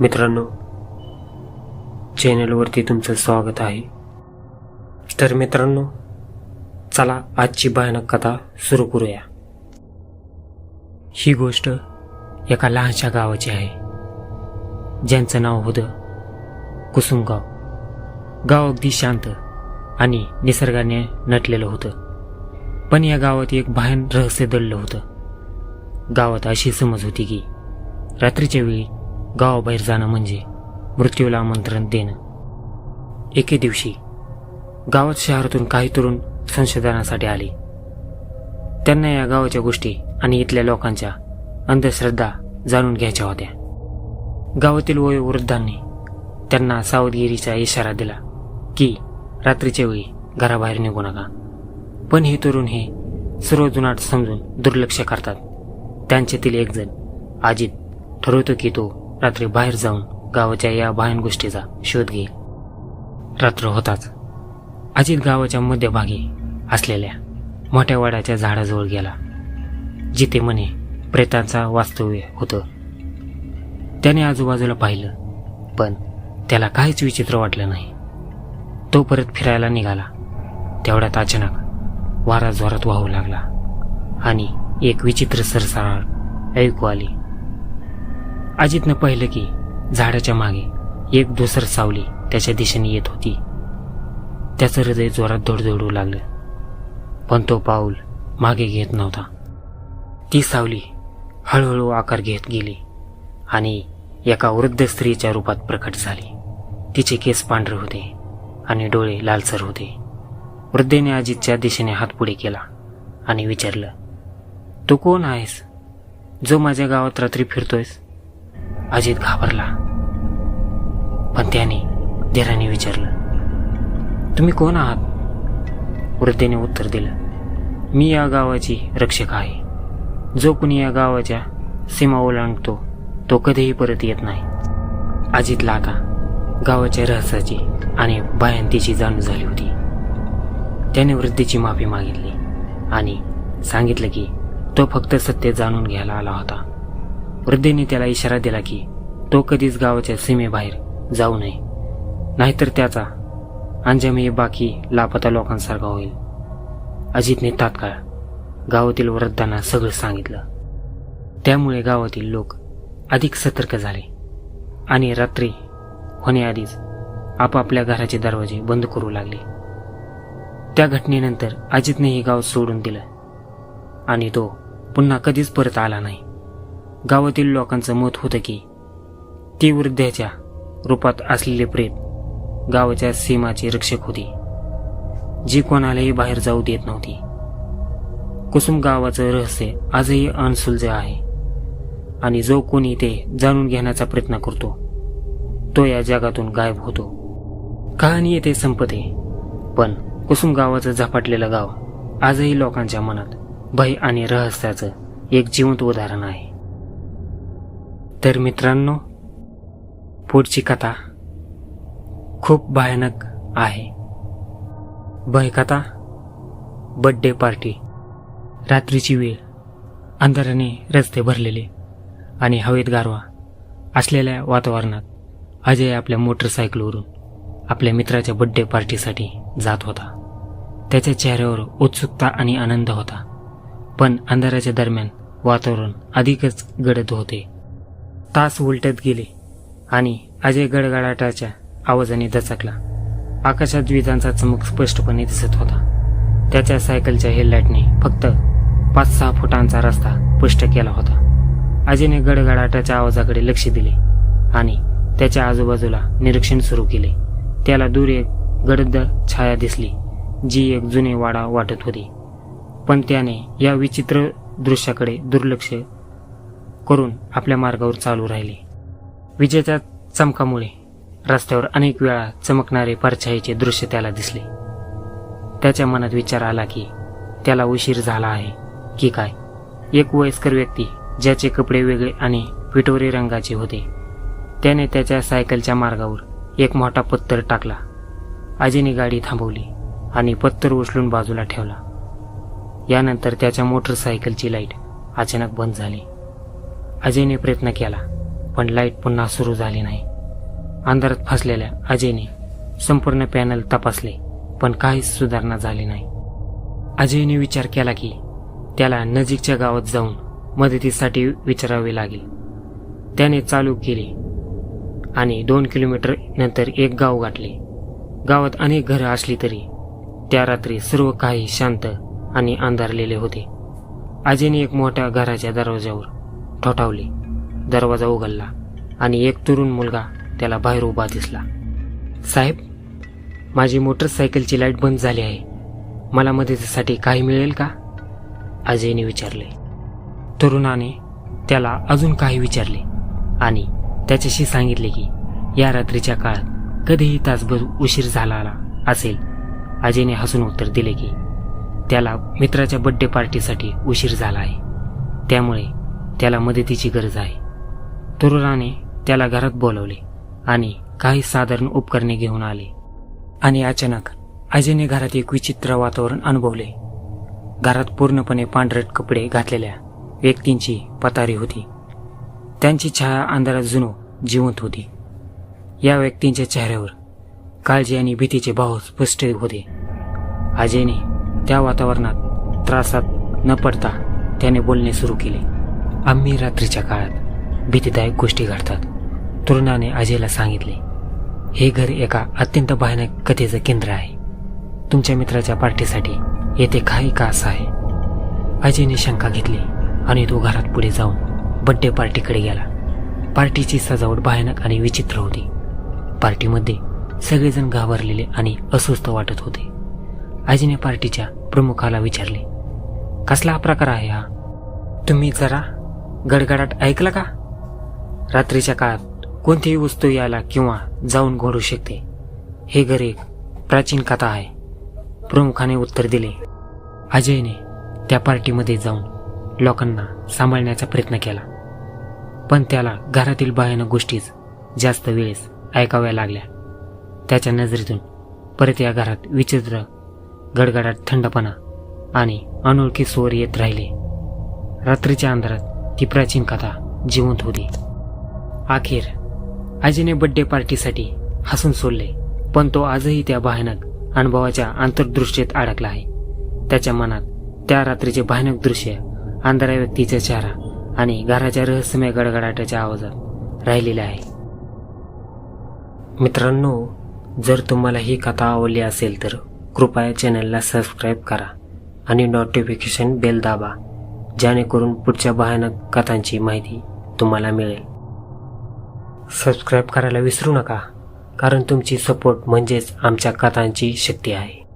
मित्रांनो चॅनलवरती तुमचं स्वागत आहे. तर मित्रांनो चला आजची भयानक कथा सुरू करूया. ही गोष्ट एका लहानशा गावाची आहे. ज्यांचं नाव होतं कुसुमगाव. गाव अगदी शांत आणि निसर्गाने नटलेलं होतं. पण या गावात एक भयान रहस्य दडलं होतं. गावात अशी समज होती की रात्रीच्या वेळी गावाबाहेर जाणं म्हणजे मृत्यूला आमंत्रण देणं. एके दिवशी गावात शहरातून काही तरुण संशोधनासाठी आले. त्यांना या गावाच्या गोष्टी आणि इथल्या लोकांच्या अंधश्रद्धा जाणून घ्यायच्या होत्या. गावातील वयोवृद्धांनी त्यांना सावधगिरीचा इशारा दिला की रात्रीच्या वेळी घराबाहेर निघू नका. पण हे तरुण हे सर्व जुनाट समजून दुर्लक्ष करतात. त्यांच्यातील एकजण अजित ठरवतो की तो रात्री बाहेर जाऊन गावाच्या या भयान गोष्टीचा शोध घे रात्र होताच. अजित गावाच्या मध्यभागी असलेल्या मोठ्या वाड्याच्या झाडाजवळ गेला. जिथे म्हणे प्रेतांचा वास्तव्य होतं. त्याने आजूबाजूला पाहिलं पण त्याला काहीच विचित्र वाटलं नाही. तो परत फिरायला निघाला. तेवढ्यात अचानक वारा जोरात वाहू लागला आणि एक विचित्र सरसाळ ऐकू आली. अजितनं पाहिलं की झाडाच्या मागे एक धुसर सावली त्याच्या दिशेने येत होती. त्याचं हृदय जोरात धडधडू लागलं. पण तो पाऊल मागे घेत नव्हता. ती सावली हळूहळू आकार घेत गेली आणि एका वृद्ध स्त्रीच्या रूपात प्रकट झाली. तिचे केस पांढरे होते आणि डोळे लालसर होते. वृद्धेने अजितच्या दिशेने हात पुढे केला आणि विचारलं तू कोण आहेस? जो माझ्या गावात रात्री फिरतोयस? अजित घाबरला. पण त्याने धीराने विचारलं तुम्ही कोण आहात? वृद्धेने उत्तर दिलं मी या गावाची रक्षक आहे. जो कुणी या गावाच्या सीमा ओलांडतो तो कधीही परत येत नाही. अजितला आता गावाच्या रहस्याची आणि भयांतीची जाणीव झाली होती. त्याने वृद्धीची माफी मागितली आणि सांगितलं की तो फक्त सत्य जाणून घ्यायला आला होता. वृद्धेने त्याला इशारा दिला की तो कधीच गावाच्या सीमेबाहेर जाऊ नये. नाहीतर त्याचा अंजमी बाकी लापता लोकांसारखा होईल. अजितने तात्काळ गावातील वृद्धांना सगळं सांगितलं. त्यामुळे गावातील लोक अधिक सतर्क झाले आणि रात्री होण्याआधीच आपापल्या घराचे दरवाजे बंद करू लागले. त्या घटनेनंतर अजितने हे गाव सोडून दिलं आणि तो पुन्हा कधीच परत आला नाही. गावातील लोकांचं मत होतं की ती वृद्धाच्या रूपात असलेले प्रेत गावाच्या सीमाचे रक्षक होती जी कोणालाही बाहेर जाऊ देत नव्हती. कुसुम गावाचं रहस्य आजही अनसुलझ आहे आणि जो कोणी ते जाणून घेण्याचा प्रयत्न करतो तो या जगातून गायब होतो. कहाणी येथे संपते पण कुसुम गावाचं झपाटलेलं गाव आजही लोकांच्या मनात भय आणि रहस्याचं एक जिवंत उदाहरण आहे. तर मित्रांनो पुढची कथा खूप भयानक आहे. भयकथा बड्डे पार्टी रात्रीची वेळ अंधाराने रस्ते भरलेले आणि हवेत गारवा असलेल्या वातावरणात अजय आपल्या मोटरसायकलवरून आपल्या मित्राच्या बड्डे पार्टीसाठी जात होता. त्याच्या चेहऱ्यावर उत्सुकता आणि आनंद होता. पण अंधाराच्या दरम्यान वातावरण अधिकच गडद होते. तास उलटत गेले आणि अजय गडगडाटाच्या आवाजाने दचकला आकाशात विजांचा चमक स्पष्टपणे दिसत होता. त्याच्या सायकलच्या हेडलाईटने फक्त पाच सहा फुटांचा रस्ता स्पष्ट केला होता. अजयने गडगडाटाच्या आवाजाकडे लक्ष दिले आणि त्याच्या आजूबाजूला निरीक्षण सुरू केले. त्याला दूर एक गडद छाया दिसली जी एक जुने वाडा वाटत होती. पण त्याने या विचित्र दृश्याकडे दुर्लक्ष करून आपल्या मार्गावर चालू राहिले. विजेच्या चमकामुळे रस्त्यावर अनेक वेळा चमकणारे परछाईचे दृश्य त्याला दिसले. त्याच्या मनात विचार आला की त्याला उशीर झाला आहे की काय? एक वयस्कर व्यक्ती ज्याचे कपडे वेगळे आणि पिटोरी रंगाचे होते. त्याने त्याच्या सायकलच्या मार्गावर एक मोठा पत्तर टाकला. आजीने गाडी थांबवली आणि पत्तर उचलून बाजूला ठेवला. यानंतर त्याच्या मोटरसायकलची लाइट अचानक बंद झाली. अजयने प्रयत्न केला पण लाइट पुन्हा सुरू झाली नाही. अंधारात फसलेल्या अजयने संपूर्ण पॅनल तपासले पण काहीच सुधारणा झाली नाही. अजयने विचार केला की त्याला नजीकच्या गावात जाऊन मदतीसाठी विचारावे लागेल. त्याने चालू केले आणि दोन किलोमीटर नंतर एक गाव गाठले. गावात अनेक घरं असली तरी त्या रात्री सर्व काही शांत आणि अंधारलेले होते. अजयने एक मोठ्या घराच्या दरवाजावर ठोठावले. दरवाजा उघडला आणि एक तरुण मुलगा त्याला बाहेर उभा दिसला. साहेब माझी मोटरसायकलची लाइट बंद झाली आहे. मला मदतीसाठी काही मिळेल का? अजयने विचारले. तरुणाने त्याला अजून काही विचारले आणि त्याच्याशी सांगितले की या रात्रीच्या काळात कधीही तासभर उशीर झाला असेल. अजयने हसून उत्तर दिले की त्याला मित्राच्या बड्डे पार्टीसाठी उशीर झाला आहे. त्यामुळे त्याला मदतीची गरज आहे. तरुणाने त्याला घरात बोलवले आणि काही साधारण उपकरणे घेऊन आले. आणि अचानक अजयने घरात एक विचित्र वातावरण अनुभवले. घरात पूर्णपणे पांढरट कपडे घातलेल्या व्यक्तींची पतारी होती. त्यांची छाया अंधारात जुनो जिवंत होती. या व्यक्तींच्या चेहऱ्यावर काळजी आणि भीतीचे भाव स्पष्ट होते. अजयने त्या वातावरणात त्रासात न पडता त्याने बोलणे सुरू केले. आम्ही रात्रीच्या काळात भीतीदायक गोष्टी घडतात. तरुणाने अजयला सांगितले हे घर एका अत्यंत भयानक कथेचं केंद्र आहे. तुमच्या मित्राच्या पार्टीसाठी येथे काही का असं आहे. अजयने शंका घेतली आणि तो घरात पुढे जाऊन बड्डे पार्टीकडे गेला. पार्टीची सजावट भयानक आणि विचित्र होती. पार्टीमध्ये सगळेजण घाबरलेले आणि अस्वस्थ वाटत होते. अजयने पार्टीच्या प्रमुखाला विचारले कसला हा प्रकार आहे हा? तुम्ही जरा गडगडाट ऐकला का? रात्रीच्या काळात कोणतीही वस्तू यायला किंवा जाऊन घोडू शकते. हे घर एक प्राचीन कथा आहे. प्रमुखाने उत्तर दिले. अजयने त्या पार्टीमध्ये जाऊन लोकांना सांभाळण्याचा प्रयत्न केला. पण त्याला घरातील भयानक गोष्टीच जास्त वेळेस ऐकाव्या लागल्या. त्याच्या नजरेतून परत या घरात विचित्र गडगडाट थंडपणा आणि अनोळखी स्वर येत राहिले. रात्रीच्या अंधारात ती प्राचीन कथा जिवंत होती. अखेर अजयने बड्डे पार्टीसाठी हसून सोडले पण तो आजही त्या भयानक अनुभवाच्या आंतरदृष्टीत अडकला आहे. त्याच्या मनात त्या रात्रीचे भयानक दृश्य अंधाऱ्या व्यक्तीचा चेहरा आणि घराच्या रहस्यमय गडगडाटाच्या आवाजात राहिलेले आहे. मित्रांनो जर तुम्हाला ही कथा आवडली असेल तर कृपया चॅनलला सबस्क्राईब करा आणि नोटिफिकेशन बेल दाबा. जेणेकरून पुढच्या भयानक कथांची माहिती तुम्हाला मिळेल. सबस्क्राईब करायला विसरू नका कारण तुमची सपोर्ट म्हणजेच आमच्या कथांची शक्ती आहे.